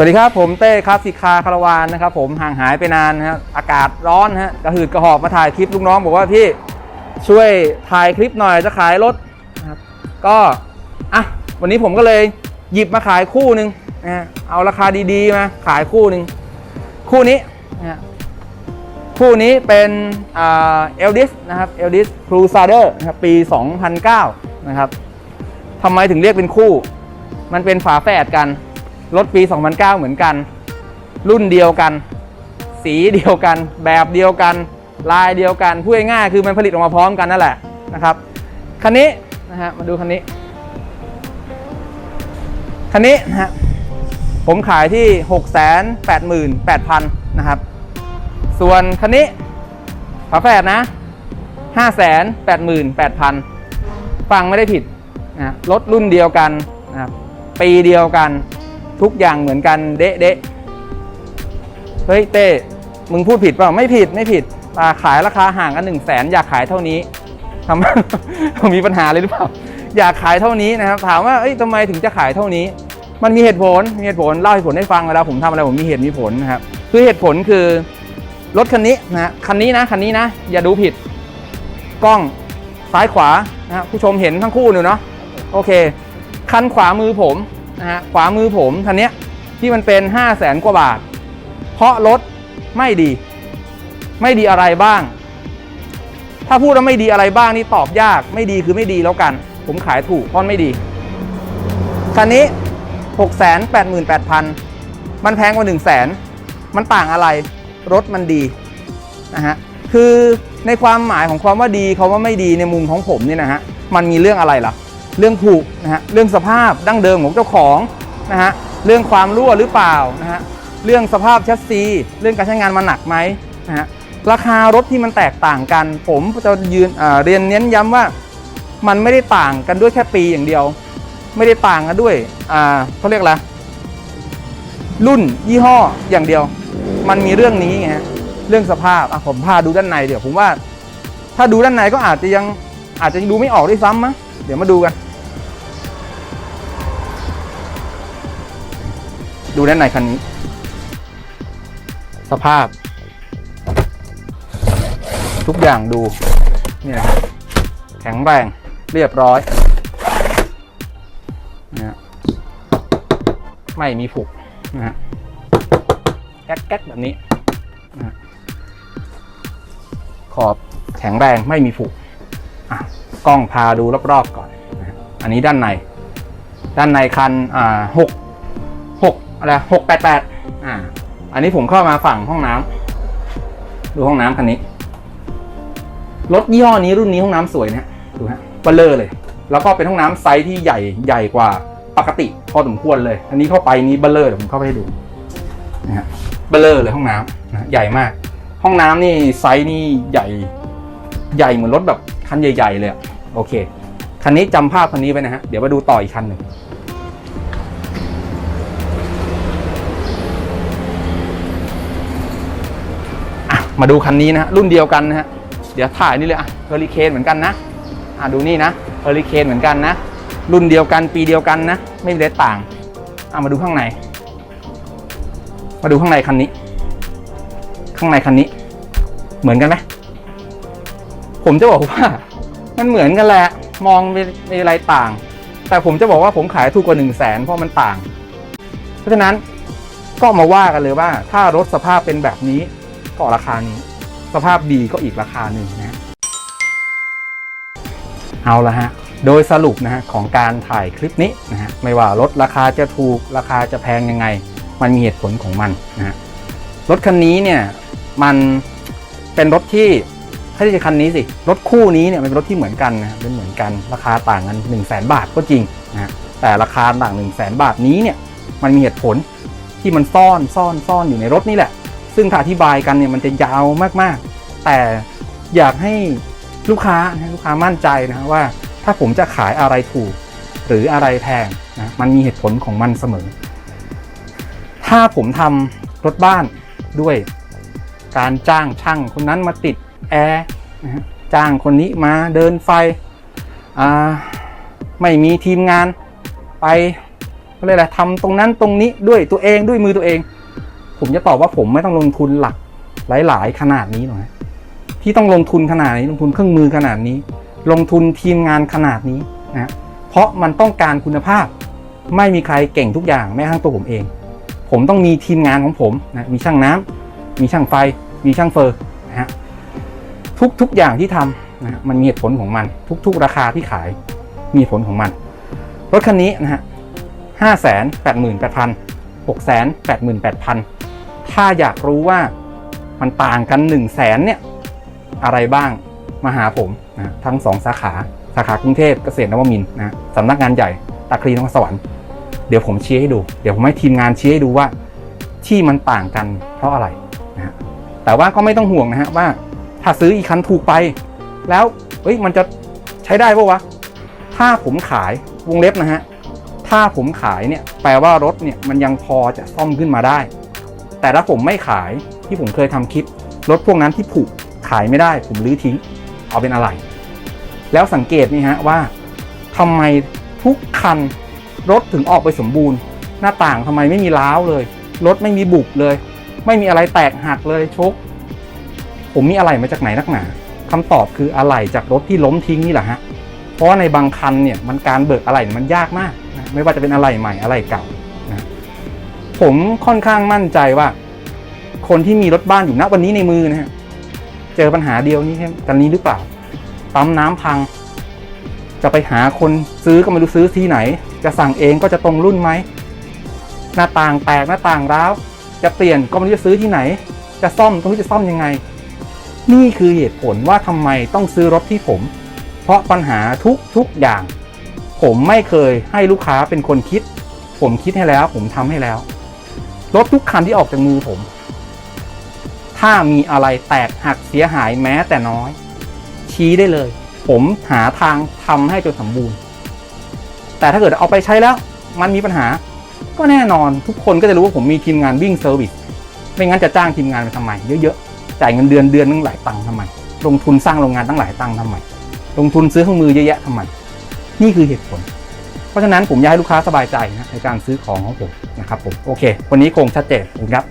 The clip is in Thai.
สวัสดีครับผมเต้ครับสิคาคารวานนะครับผมห่างหายไปนานนะอากาศร้อนฮะกระหืดกระหอบมาถ่ายคลิปลูกน้อง บอกว่าพี่ช่วยถ่ายคลิปหน่อยจะขายรถนะครับก็อะวันนี้ผมก็เลยหยิบมาขายคู่หนึ่งนะเอาราคาดีๆมาขายคู่หนึ่งคู่นี้นะคู่นี้เป็นเอลดิสนะครับเอลดิสครูซาเดอร์นะครับปี 2009 นะครับทำไมถึงเรียกเป็นคู่ มันเป็นฝาแฝดกัน รถปี 2009 เหมือนกัน รุ่นเดียวกัน สีเดียวกัน แบบเดียวกัน ลายเดียวกันพูดง่ายๆคือมันผลิตออกมาพร้อมกันนั่นแหละนะครับคันนี้นะฮะมาดูคันนี้คันนี้นะฮะผมขายที่ 688,000นะครับส่วนคันนี้ฝาแฝดนะ588,000 ฟังไม่ได้ผิดนะรถรุ่นเดียวกันนะครับปีเดียวกัน ทุกอย่างเหมือนกันเดะเดะเฮ้ยเต้มึงพูดผิดเปล่าไม่ผิดไม่ผิดาขายราคาห่างกันหนึ่งแสนอยากขายเท่านี้ทำมีปัญหาเลยหรือเปล่า อยากขายเท่านี้นะครับ ถามว่าเอ้ยทำไมถึงจะขายเท่านี้ มันมีเหตุผลมีเหตุผลเล่าเหตุผลให้ฟังเวลาผมทำอะไรผมมีเหตุมีผลนะครับคือเหตุผลคือรถคันนี้นะคันนี้นะคันนี้นะ อย่าดูผิด กล้องซ้ายขวานะผู้ชมเห็นทั้งคู่อยู่เนาะโอเค คันขวามือผม นะฮะขวามือผมคันนี้ที่มันเป็น5 0 0แสนกว่าบาท เพราะรถไม่ดี ไม่ดีอะไรบ้าง ถ้าพูดว่าไม่ดีอะไรบ้างนี่ตอบยากไม่ดีคือไม่ดีแล้วกัน ผมขายถูกเพราะไม่ดีคันนี้ 6 8 8 0 0 0 มันแพงกว่า 1 0 0 0 0แสนมันต่างอะไรรถมันดีนะฮะคือในความหมายของความว่าดีเขาว่าไม่ดีในมุมของผมเนี่ยนะฮะมันมีเรื่องอะไรล่ะ เรื่องผูกนะฮะเรื่องสภาพดั้งเดิมของเจ้าของนะฮะเรื่องความรั่วหรือเปล่านะฮะเรื่องสภาพแชสซีเรื่องการใช้งานมันหนักไหมนะฮะราคารถที่มันแตกต่างกัน ผมจะยืนเรียนเน้นย้ำว่ามันไม่ได้ต่างกันด้วยแค่ปีอย่างเดียว ไม่ได้ต่างกันด้วยอ่าเขาเรียกอะไรรุ่นยี่ห้ออย่างเดียว มันมีเรื่องนี้ไงฮะเรื่องสภาพอะผมพาดูด้านในเดี๋ยวผมว่า ถ้าดูด้านในก็อาจจะยังอาจจะดูไม่ออกด้วยซ้ำมั้งเดี๋ยวมาดูกัน ดูด้านในคันนี้ สภาพ ทุกอย่างดู นี่นะครับแข็งแรงเรียบร้อยนะฮะไม่มีผุนะฮะแก๊กแก๊กแบบนี้นะฮะขอบแข็งแรงไม่มีผุอะกล้องพาดูรอบๆก่อนนะฮะอันนี้ด้านใน ด้านในคันอ่าหกหก อะไรหกแปดแปดอ่า อันนี้ผมเข้ามาฝั่งห้องน้ำดูห้องน้ำคันนี้ รถยี่ห้อนี้รุ่นนี้ห้องน้ำสวยนะฮะ ดูฮะเบลเลอร์เลย แล้วก็เป็นห้องน้ำไซส์ที่ใหญ่ใหญ่กว่าปกติพอสมควรเลย อันนี้เข้าไปนี้เบลเลอร์เดี๋ยวผมเข้าไปให้ดูนะฮะเบลเลอร์เลยห้องน้ำนะใหญ่มาก ห้องน้ำนี่ไซส์นี่ใหญ่ ใหญ่เหมือนรถแบบคันใหญ่ ๆ เลยอะโอเค คันนี้จำภาพคันนี้ไว้นะฮะ เดี๋ยวมาดูต่ออีกคันหนึ่ง มาดูคันนี้นะฮะรุ่นเดียวกันนะฮะเดี๋ยวถ่ายนี่เลยอะเฮอริเคนเหมือนกันนะอะดูนี่นะเฮอริเคนเหมือนกันนะ รุ่นเดียวกันปีเดียวกันนะ ไม่มีอะไรต่างอะมาดูข้างใน มาดูข้างในคันนี้ ข้างในคันนี้ เหมือนกันไหมผมจะบอกว่า มันเหมือนกันแหละมองไม่ม่อะไรต่าง แต่ผมจะบอกว่าผมขายถูกกว่าหนึ่งแสนเพราะมันต่าง เพราะฉะนั้นก็มาว่ากันเลยว่าถ้ารถสภาพเป็นแบบนี้ ก็ราคานี้ สภาพดีก็อีกราคาหนึ่งนะ เอาละฮะ โดยสรุปนะฮะของการถ่ายคลิปนี้นะฮะไม่ว่ารถราคาจะถูกราคาจะแพงยังไง มันมีเหตุผลของมันนะฮะรถคันนี้เนี่ยมันเป็นรถที่ถ้าจะคันนี้สิรถคู่นี้เนี่ยมันเป็นรถที่เหมือนกันนะเป็นเหมือนกันราคาต่างกัน1 0 0 0 0แบาทก็จริงนะฮะแต่ราคาต่าง1 0 0 0 0แบาทนี้เนี่ยมันมีเหตุผลที่มันซ่อนซ่อนซ่อนอยู่ในรถนี่แหละ ซึ่งถ้าอธิบายกันเนี่ยมันจะยาวมากๆ แต่อยากให้ลูกค้านะลูกค้ามั่นใจนะว่าถ้าผมจะขายอะไรถูก หรืออะไรแพงนะมันมีเหตุผลของมันเสมอ ถ้าผมทำรถบ้านด้วยการจ้างช่างคนนั้นมาติดแอร์นะจ้างคนนี้มาเดินไฟอ่าไม่มีทีมงานไปก็เลยอะไรทำตรงนั้นตรงนี้ด้วยตัวเองด้วยมือตัวเอง ผมจะตอบว่าผมไม่ต้องลงทุนหลักหลาย ๆ ขนาดนี้หรอกที่ต้องลงทุนขนาดนี้ลงทุนเครื่องมือขนาดนี้ ลงทุนทีมงานขนาดนี้นะเพราะมันต้องการคุณภาพ ไม่มีใครเก่งทุกอย่างแม้กระทั่งตัวผมเอง ผมต้องมีทีมงานของผมนะมีช่างน้ำมีช่างไฟ มีช่างเฟอร์นะฮะทุกทุกอย่างที่ทำนะมันมีเหตุผลของมัน ทุก ๆ ราคาที่ขายมีผลของมันรถคันนี้นะฮะห้าแสนแปดหมื่นแปดพันหกแสนแปดหมื่นแปดพัน ถ้าอยากรู้ว่ามันต่างกันหนึ่งแสนเนี่ยอะไรบ้างมาหาผมนะทั้งสองสาขาสาขากรุงเทพเกษตรนวมินนะสำนักงานใหญ่ตาคลีนครสวรรค์เดี๋ยวผมชี้ให้ดู เดี๋ยวผมให้ทีมงานชี้ให้ดูว่า ที่มันต่างกันเพราะอะไรนะฮะแต่ว่าก็ไม่ต้องห่วงนะฮะว่า ถ้าซื้ออีกคันถูกไป แล้วเฮ้ยมันจะใช้ได้ปะวะถ้าผมขายวงเล็บนะฮะถ้าผมขายเนี่ยแปลว่ารถเนี่ยมันยังพอจะซ่อมขึ้นมาได้ แต่ถ้าผมไม่ขายที่ผมเคยทำคลิปรถพวกนั้นที่ผุขายไม่ได้ผมรื้อทิ้ง เอาเป็นอะไรแล้วสังเกตนี่ฮะว่าทำไมทุกคันรถถึงออกไปสมบูรณ์ หน้าต่างทำไมไม่มีร้าวเลย รถไม่มีบุบเลย ไม่มีอะไรแตกหักเลยชก ผมมีอะไรมาจากไหนนักหนาคำตอบคืออะไรจากรถที่ล้มทิ้งนี่แหละฮะเพราะว่าในบางคันเนี่ยมันการเบิกอะไรเนี่มันยากมากนะไม่ว่าจะเป็นอะไรใหม่อะไรเก่า ผมค่อนข้างมั่นใจว่า คนที่มีรถบ้านอยู่ณวันนี้ในมือนะฮะเจอปัญหาเดียวนี้แค่กันนี้หรือเปล่าปั๊มน้ำพัง จะไปหาคนซื้อก็ไม่รู้ซื้อที่ไหน จะสั่งเองก็จะตรงรุ่นไหมหน้าต่างแตกหน้าต่างร้าวจะเปลี่ยนก็ไม่รู้จะซื้อที่ไหน จะซ่อมต้องรู้จะซ่อมยังไง นี่คือเหตุผลว่าทำไมต้องซื้อรถที่ผม เพราะปัญหาทุกทุกอย่าง ผมไม่เคยให้ลูกค้าเป็นคนคิด ผมคิดให้แล้ว ผมทำให้แล้ว รถทุกคันที่ออกจากมือผม ถ้ามีอะไรแตกหักเสียหายแม้แต่น้อย ชี้ได้เลย ผมหาทางทำให้จนสมบูรณ์ แต่ถ้าเกิดเอาไปใช้แล้ว มันมีปัญหา ก็แน่นอนทุกคนก็จะรู้ว่าผมมีทีมงานวิ่งเซอร์วิสไม่งั้นจะจ้างทีมงานไปทำไมเยอะๆจ่ายเงินเดือนเดือนนึงหลายตังค์ทำไมลงทุนสร้างโรงงานตั้งหลายตังค์ทำไมลงทุนซื้อเครื่องมือเยอะแยะทำไมนี่คือเหตุผล เพราะฉะนั้นผมอยากให้ลูกค้าสบายใจนะในการซื้อของของผมนะครับผมโอเค วันนี้คงชัดเจนครับ